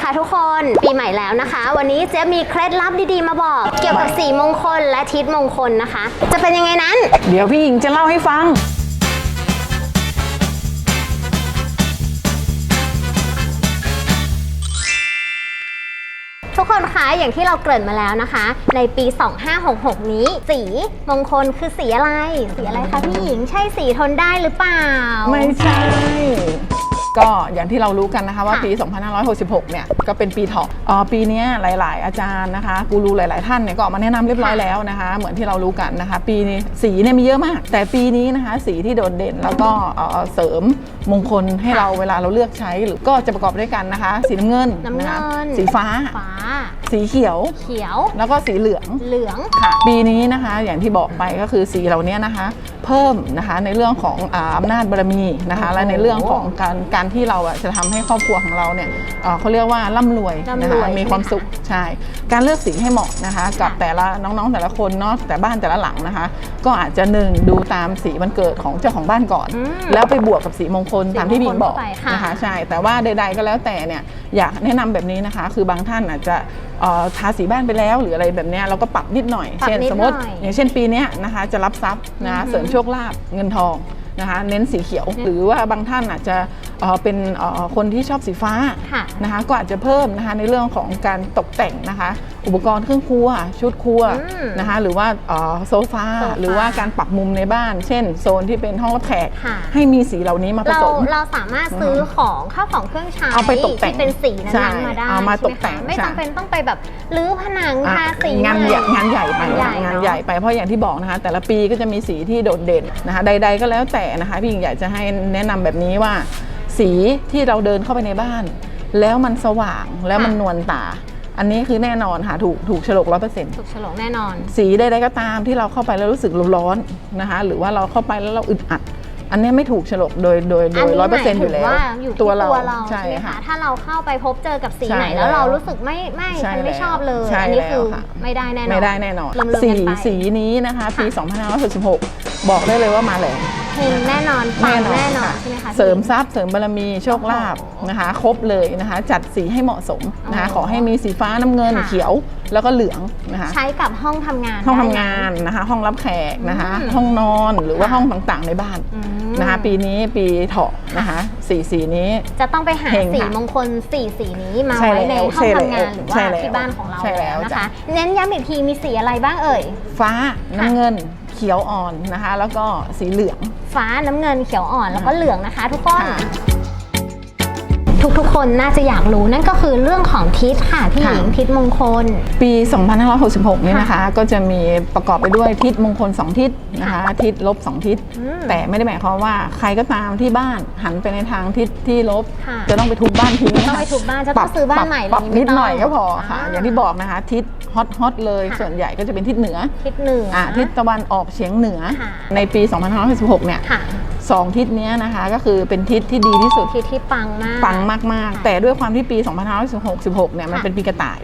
ค่ะทุกคนปีใหม่แล้วนะคะ วันนี้เจ๊มีเคล็ดลับดีๆมาบอก เกี่ยวกับสีมงคลและทิศมงคลนะคะ จะเป็นยังไงนั้น เดี๋ยวพี่หญิงจะเล่าให้ฟัง ทุกคนคะอย่างที่เราเกริ่นมาแล้วนะคะ ในปี 2566 นี้ สีมงคลคือสีอะไร สีอะไรคะพี่หญิงใช่สีทนได้หรือเปล่า ไม่ใช่ ก็อย่างที่เรารู้กันนะคะว่าค่ะปี 2566 เนี่ยก็เป็นปีเถาะเอ่อปีเนี้ยหลาย ๆ อาจารย์นะคะกูรูหลาย ๆ ท่านเนี่ยก็ออกมาแนะนำเรียบร้อยแล้วนะคะ เหมือนที่เรารู้กันนะคะ ปีนี้สีเนี่ยมีเยอะมาก แต่ปีนี้นะคะสีที่โดดเด่นแล้วก็เอ่อเสริมมงคลให้เราเวลาเราเลือกใช้หรือก็จะประกอบด้วยกันนะคะ สีน้ำเงินน้ำเงิน นะคะสีฟ้า ฟ้า สีเขียว เขียว แล้วก็สีเหลือง เหลืองค่ะ ปีนี้นะคะอย่างที่บอกไปก็คือสีเหล่านี้นะคะ เพิ่มนะคะในเรื่องของอาอำนาจบารมีนะคะโอ้โหและในเรื่องของการการที่เราอะจะทำให้ครอบครัวของเราเนี่ยเอ่อเขาเรียกว่าร่ำรวยร่ำนะรคะวยมีความใช่ไหมคะสุขใช่การเลือกสีให้เหมาะนะคะ กับค่ะแต่ละน้องๆแต่ละคนเนาะแต่บ้านแต่ละหลังนะคะ ก็อาจจะหนึ่งดูตามสีวันเกิดของเจ้าของบ้านก่อนอืมแล้วไปบวกกับสีมงคลสีตามที่พี่หญิงบอกมงคลเข้าไปค่ะนะคะใช่แต่ว่าใดๆก็แล้วแต่เนี่ยอยากแนะนำแบบนี้นะคะ คือบางท่านอาจจะเอ่อทาสีบ้านไปแล้วหรืออะไรแบบเนี้ยเราก็ปรับนิดหน่อยปรับเช่นนิดสมมติหน่อยอย่างเช่นปีเนี้ยนะคะจะรับทรัพย์นะคะอือฮึเสริมโชคลาภเงินทองนะคะเน้นสีเขียว หรือว่าบางท่านอาจจะ เอ่อเป็นเอ่อคนที่ชอบสีฟ้าค่ะ นะคะก็อาจจะเพิ่มนะคะในเรื่องของการตกแต่งนะคะ อุปกรณ์เครื่องครัว ชุดครัวอืมนะคะหรือว่าเอ่อโซฟาโซฟา หรือว่าการปรับมุมในบ้าน เช่น โซนที่เป็นห้องรับแขกค่ะ ให้มีสีเหล่านี้มาผเราสม เราสามารถซื้อของข้าวของเครื่องใช้เอาไปตกแต่งที่เป็นสีนั้ใช่นๆมาได้เอามาใช่ไหตกแต่งคะไม่ใช่ จำเป็นต้องไปแบบรื้อผนังทาสีงานใหญ่ม่งานใหญ่ไปงานใหญ่งานเนอะใหญ่ไปเพราะอย่างที่บอกนะคะ แต่ละปีก็จะมีสีที่โดดเด่นนะคะ ใด ๆ ก็แล้วแต่นะคะ พี่หญิงอยากจะให้แนะนำแบบนี้ว่า สีที่เราเดินเข้าไปในบ้าน แล้วมันสว่างแล้วมันนวลตา อันนี้คือแน่นอนค่ะถูกถูกฉลกร้อยเปอร์เซ็นต์ถูกฉลองแน่นอน สีใดๆก็ตามที่เราเข้าไปแล้วรู้สึกร้อนนะคะ หรือว่าเราเข้าไปแล้วเราอึดอัด อันเนี้ยไม่ถูกฉลกโดยโดยโดอันยนี้ร้อยหเปอร์มาเซ็นยต์อถึยู่งแล้วว่าอยู่ที่ตัวเราตัวเราใช่ใช่ไหมคะค่ะถ้าเราเข้าไปพบเจอกับสีใช่ไหนแล้วแล้วเรารู้สึกไม่ไม่ใช่ฉันไม่แล้วชอบเลยใช่อันนี้คือแล้วค่ะไม่ได้แน่นอนไม่ได้แน่นอนลืมๆสีกันไปสีนี้นะคะปี 2566 บอกได้เลยว่ามาแรงเฮงแน่นอนปังแน่นอนค่ะใช่ไหมคะเสริมทรัพย์เสริมบารมีโชคลาภโอ้โหนะคะ ครบเลยนะคะ จัดสีให้เหมาะสมนะคะอ๋อขอให้มีสีฟ้าน้ำเงินค่ะเขียวแล้วก็เหลืองนะคะ ใช้กับห้องทำงานห้องทำได้งานนะคะ ห้องรับแขกนะคะอืมห้องนอนหรือว่าค่ะห้องต่างๆในบ้านอืมนะคะ ปีนี้ปีเถาะนะคะสีสีนี้ จะต้องไปหาเฮงสีค่ะมงคลสีสีนี้มาใช่ไว้ในแล้วห้องใช่ทำงานแล้วหรือใช่ว่าแล้วที่บ้านของเราใช่แล้แล้ววนะจ้ะคะ เน้นย้ำอีกทีมีสีอะไรบ้างเอ่ย ฟ้าน้ำเงิน เขียวอ่อนนะคะ แล้วก็สีเหลือง ฟ้าน้ำเงินเขียวอ่อนแล้วก็เหลืองนะคะ ทุกคน ค่ะ ทุกๆ คนน่าจะอยากรู้นั่นก็คือเรื่องของทิศค่ะพี่หญิงค่ะทิศมงคล ปี 2566 นี้นะคะ ก็จะมีประกอบไปด้วยทิศมงคล 2 ทิศนะคะทิศลบ 2 ทิศอืมแต่ไม่ได้หมายความว่าใครก็ตามที่บ้านหันไปในทางทิศที่ลบค่ะจะต้องไปทุบบ้านทิ้งต้องไปทุบบ้านจะต้องซื้อบ้านใหม่ปรับอะไรอย่างนี้นิดหน่อยไม่ต้องก็พอค่ะอ่าอย่างที่บอกนะคะทิศฮอตฮอตเลยค่ะส่วนใหญ่ก็จะเป็นทิศเหนือทิศเหนืออ่าทิศตะวันออกเฉียงเหนือค่ะในปี 2566 เนี่ยค่ะ สองทิศเนี้ยนะคะก็คือเป็นทิศที่ดีที่สุดทิศที่ปังมาก ปังมากค่ะๆแต่ด้วยความที่ปี 2566เนี่ยมันค่ะเป็นปีกระต่าย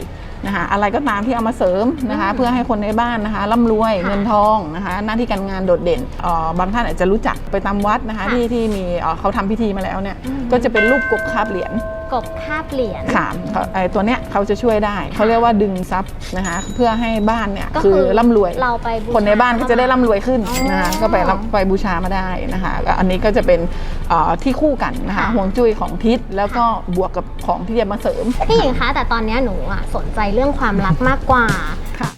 นะคะอะไรก็ตามที่เอามาเสริมนะคะอืมเพื่อให้คนในบ้านนะคะร่ำรวยค่ะเงินทองนะคะหน้าที่การงานโดดเด่นเอ่อบางท่านอาจจะรู้จักไปตามวัดนะคะค่ะที่ที่มีเอ่อเขาทำพิธีมาแล้วเนี่ยอืมก็จะเป็นรูปกบคาบเหรียญ กบคาบเหรียญขามเขาไอ้ตัวเนี้ยเขาจะช่วยได้ เขาเรียกว่าดึงทรัพย์นะคะเพื่อให้บ้านเนี่ยก็คือร่ำรวย เราไปบูชาคนในบ้านก็จะได้ร่ำรวยขึ้นอ๋อนะคะก็ไปรับไปบูชามาได้นะคะก็อันนี้ก็จะเป็นเอ่อที่คู่กันนะคะค่ะ ห่วงจุ้ยของทิศแล้วก็บวกกับของที่จะมาเสริม พี่หญิงคะแต่ตอนเนี้ยหนูอะสนใจเรื่องความรักมากกว่าค่ะ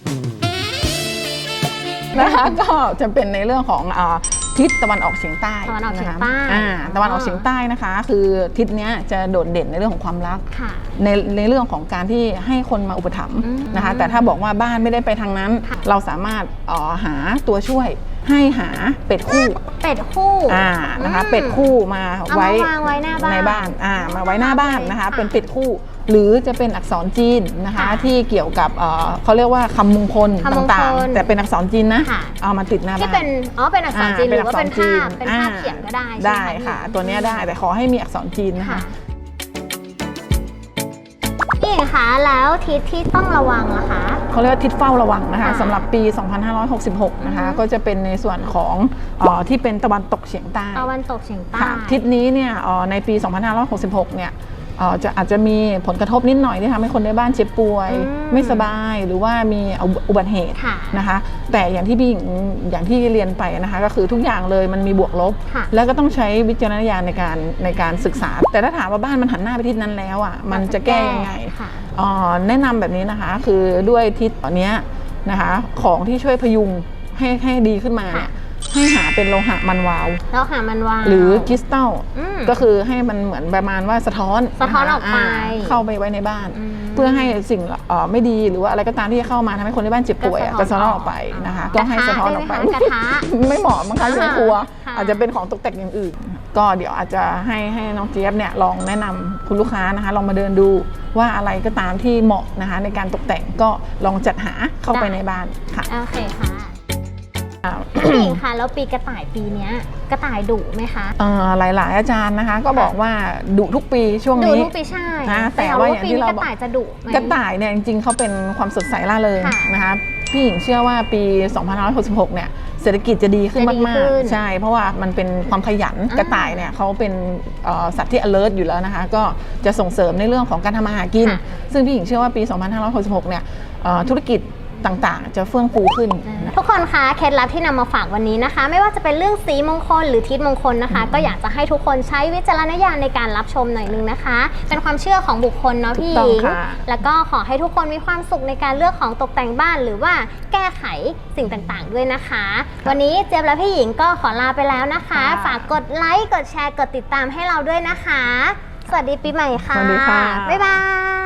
นะคะก็จะเป็นในเรื่องของเอ่อ ทิศตะวันออกเฉียงใต้ตะวันออกเฉียงใต้นะคะอ่าตะวันออกเฉียงใต้นะคะ คือทิศเนี้ยจะโดดเด่นในเรื่องของความรัก ค่ะ ในในเรื่องของการที่ให้คนมาอุปถัมภ์อืมนะคะ แต่ถ้าบอกว่าบ้านไม่ได้ไปทางนั้น ค่ะ เราสามารถเอ่อหาตัวช่วย ให้หาเป็ดคู่เป็ดคู่อ่านะคะอืมเป็ดคู่มาเอาไว้มาวางไว้หน้าบ้านในบ้านอ่ามาไว้หน้าบ้านนะคะค่ะเป็นเป็ดคู่ หรือจะเป็นอักษรจีนนะคะค่ะที่เกี่ยวกับเอ่อเขาเรียกว่าคำมงคลคำมงคลต่างๆ แต่เป็นอักษรจีนนะค่ะเอามาติดหน้าที่บ้านเป็นอ๋อเป็นอักษรจีนหรือว่าเป็นภาพอักษรจีเป็นภาพเขียนก็ได้ใช่ไหมได้ค่ะ ตัวเนี้ยได้แต่ขอให้มีอักษรจีนนะคะค่ะพี่หญิ งคะแล้วทิศที่ต้องระวังล่ะคะ เขาเรียกว่าทิศเฝ้าระวังนะคะค่ะสำหรับปี 2566 นะคะอือฮึก็จะเป็นในส่วนของเออที่เป็นตะวันตกเฉียงใต้ตะวันตกเฉียงใต้ ค่ะทิศนี้เนี่ยเอ่อในปี 2566 เนี่ยเอ่อ จะอาจจะมีผลกระทบนิดหน่อยที่ทำให้คนในบ้านเจ็บป่วยอืมไม่สบายหรือว่ามีอุบัติเหตุค่ะนะคะ แต่อย่างที่พี่หญิงอย่างที่เรียนไปนะคะก็คือทุกอย่างเลยมันมีบวกลบค่ะแล้วก็ต้องใช้วิจารณญาณในการในการศึกษา แต่ถ้าถามว่าบ้านมันหันหน้าไปทิศนั้นแล้วอะมันจะแก้ยังไงค่ะเอ่อแนะนำแบบนี้นะคะคือด้วยทิศตอนเนี้ยนะคะของที่ช่วยพยุงให้ให้ดีขึ้นมาเนี่ยค่ะ ให้หาเป็นโลหะมันวาว แล้วหามันวาง หรือคริสตัลอืมก็คือให้มันเหมือนประมาณว่าสะท้อนสะท้อนะคะออกไปเข้าไปไว้ในบ้านอืมเพื่อให้สิ่งเอ่อไม่ดีหรือว่าอะไรก็ตามที่จะเข้ามาทำให้คนในบ้านเจ็บป่วยอะก็ก็สะสะท้ท้ออนนออกไปนะคะกระทะก็ให้สะท้อนออกไปได้ไหมคะกระทะไม่เหมาะมั้งคะอยู่ในครัว ค่ะ อาจจะเป็นของตกแต่งอย่างอื่น ก็เดี๋ยวอาจจะให้ให้น้องเจี๊ยบเนี่ยลองแนะนำคุณลูกค้านะคะลองมาเดินดูว่าอะไรก็ตามที่เหมาะนะคะในการตกแต่งก็ลองจัดหาเข้าไปในบ้านค่ะ โอเคค่ะ อ่าพี่หญิงคะแล้วปีกระต่ายปีเนี้ยกระต่ายดุไหมคะเอ่อหลาย ๆ อาจารย์นะคะ ก็บอกว่าดุทุกปีช่วงดุนี้ ทุกปีใช่นะแต่ถมว่าอย่างที่ปีนี้เรากระต่ายจะดุไหม กระต่ายเนี่ยจริง ๆเขาเป็นความสดใสล่าเริงค่ะนะคะพี่หญิงเชื่อว่าปี 2566 เนี่ยเศรษฐกิจจะดีขึ้นจะดีมาขึ้กนๆ ใช่ เพราะว่ามันเป็นความขยันอ่ากระต่ายเนี่ยเขาเป็นเอ่อสัตว์ที่ alert อยู่แล้วนะคะ ก็จะส่งเสริมในเรื่องของการทำมาหากิน ค่ะซึ่งพี่หญิงเชื่อว่าปี 2566 เนี่ยเอ่อธุรกิจ ต่างๆ จะเฟื่องฟูขึ้นทุกคนคะเคล็ดลับที่นำมาฝากวันนี้นะคะ ไม่ว่าจะเป็นเรื่องสีมงคลหรือทิศมงคลนะคะ ก็อยากจะให้ทุกคนใช้วิจารณญาณในการรับชมหน่อยนึงนะคะ เป็นความเชื่อของบุคคลเนาะพี่หถูญิกงต้องค่ะ แล้วก็ขอให้ทุกคนมีความสุขในการเลือกของตกแต่งบ้าน หรือว่าแก้ไขสิ่งต่างๆ ด้วยนะคะ วันนี้เจี๊ยบและพี่หญิงก็ขอลาไปแล้วนะคะ ฝากกดไลค์กดแชร์กดติดตามให้เราด้วยนะคะ สวัสดีปีใหม่ค่ะสวัสดีค่ะ บ๊ายบาย